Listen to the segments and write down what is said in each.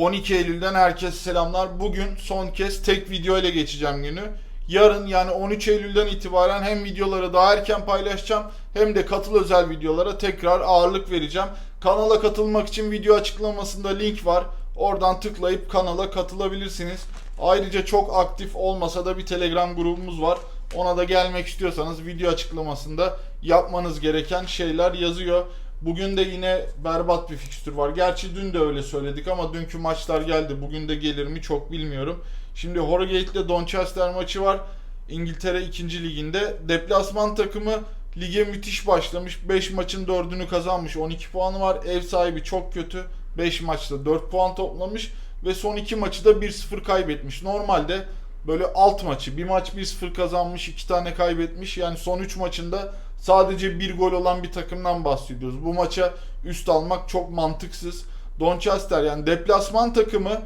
12 Eylül'den herkese selamlar. Bugün son kez tek video ile geçeceğim günü. Yarın yani 13 Eylül'den itibaren hem videoları daha erken paylaşacağım hem de katıl özel videolara tekrar ağırlık vereceğim. Kanala katılmak için video açıklamasında link var. Oradan tıklayıp kanala katılabilirsiniz. Ayrıca çok aktif olmasa da bir Telegram grubumuz var. Ona da gelmek istiyorsanız video açıklamasında yapmanız gereken şeyler yazıyor. Bugün de yine berbat bir fikstür var. Gerçi dün de öyle söyledik ama dünkü maçlar geldi. Bugün de gelir mi çok bilmiyorum. Şimdi Harrogate ile Doncaster maçı var. İngiltere 2. liginde. Deplasman takımı lige müthiş başlamış. 5 maçın 4'ünü kazanmış. 12 puanı var. Ev sahibi çok kötü. 5 maçta 4 puan toplamış ve son 2 maçı da 1-0 kaybetmiş. Normalde böyle alt maçı bir maç 1-0 kazanmış, 2 tane kaybetmiş. Yani son 3 maçında sadece bir gol olan bir takımdan bahsediyoruz. Bu maça üst almak çok mantıksız. Doncaster yani deplasman takımı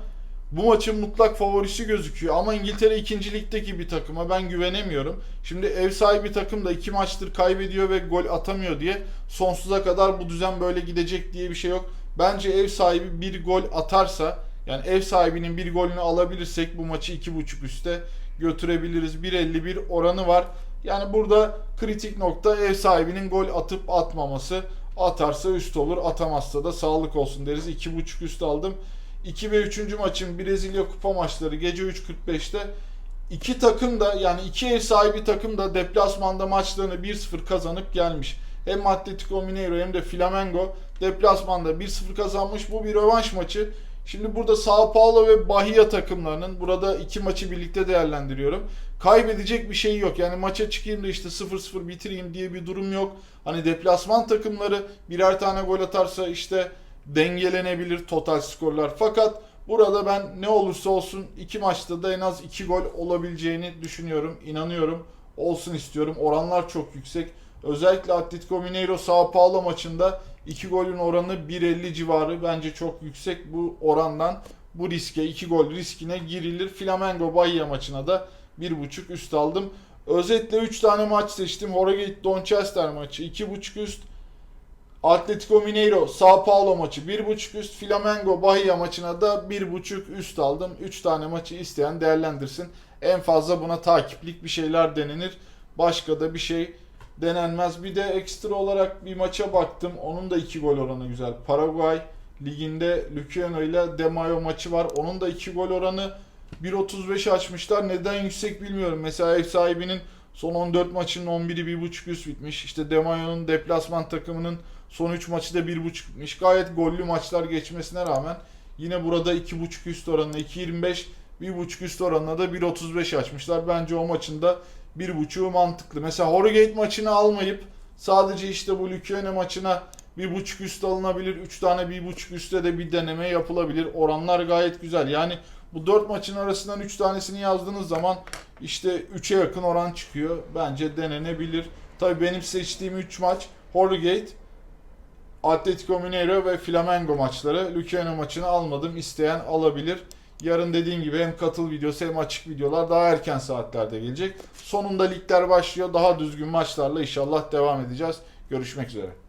bu maçın mutlak favorisi gözüküyor ama İngiltere 2. ligdeki bir takıma ben güvenemiyorum. Şimdi ev sahibi takım da 2 maçtır kaybediyor ve gol atamıyor diye sonsuza kadar bu düzen böyle gidecek diye bir şey yok. Bence ev sahibi bir gol atarsa yani ev sahibinin bir golünü alabilirsek bu maçı 2.5 üste götürebiliriz. 1.51 oranı var. Yani burada kritik nokta ev sahibinin gol atıp atmaması. Atarsa üst olur, atamazsa da sağlık olsun deriz. 2.5 üst aldım. 2 ve 3. maçın Brezilya kupa maçları gece 3.45'te iki takım da yani iki ev sahibi takım da deplasmanda maçlarını 1-0 kazanıp gelmiş. Hem Atletico Mineiro hem de Flamengo deplasmanda 1-0 kazanmış. Bu bir rövanş maçı. Şimdi burada Sao Paulo ve Bahia takımlarının burada iki maçı birlikte değerlendiriyorum. Kaybedecek bir şey yok. Yani maça çıkayım da işte 0-0 bitireyim diye bir durum yok. Hani deplasman takımları birer tane gol atarsa işte dengelenebilir total skorlar. Fakat burada ben ne olursa olsun iki maçta da en az iki gol olabileceğini düşünüyorum. inanıyorum. Olsun istiyorum. Oranlar çok yüksek. Özellikle Atletico Mineiro Sao Paulo maçında 2 golün oranı 1.50 civarı bence çok yüksek bu orandan bu riske 2 gol riskine girilir. Flamengo Bahia maçına da 1.5 üst aldım. Özetle 3 tane maç seçtim. Harrogate Doncaster maçı 2.5 üst. Atletico Mineiro Sao Paulo maçı 1.5 üst. Flamengo Bahia maçına da 1.5 üst aldım. 3 tane maçı isteyen değerlendirsin. En fazla buna takiplik bir şeyler denenir. Başka da bir şey denenmez. Bir de ekstra olarak bir maça baktım. Onun da 2 gol oranı güzel. Paraguay liginde Luciano ile De Mayo maçı var. Onun da 2 gol oranı 1.35 açmışlar. Neden yüksek bilmiyorum. Mesela ev sahibinin son 14 maçının 11'i 1.5 üst bitmiş. İşte De Mayo'nun deplasman takımının son 3 maçı da 1.5 bitmiş. Gayet gollü maçlar geçmesine rağmen yine burada 2.5 üst oranına 2.25 1.5 üst oranına da 1.35 açmışlar. Bence o maçın da 1.5'u mantıklı. Mesela Harrogate maçını almayıp sadece işte bu Luciano maçına 1.5 üst alınabilir. 3 tane 1.5 üstte de bir deneme yapılabilir. Oranlar gayet güzel. Yani bu 4 maçın arasından 3 tanesini yazdığınız zaman işte 3'e yakın oran çıkıyor. Bence denenebilir. Tabii benim seçtiğim 3 maç Harrogate, Atletico Mineiro ve Flamengo maçları. Luciano maçını almadım. İsteyen alabilir. Yarın dediğim gibi hem katıl videosu hem açık videolar daha erken saatlerde gelecek. Sonunda ligler başlıyor. Daha düzgün maçlarla inşallah devam edeceğiz. Görüşmek üzere.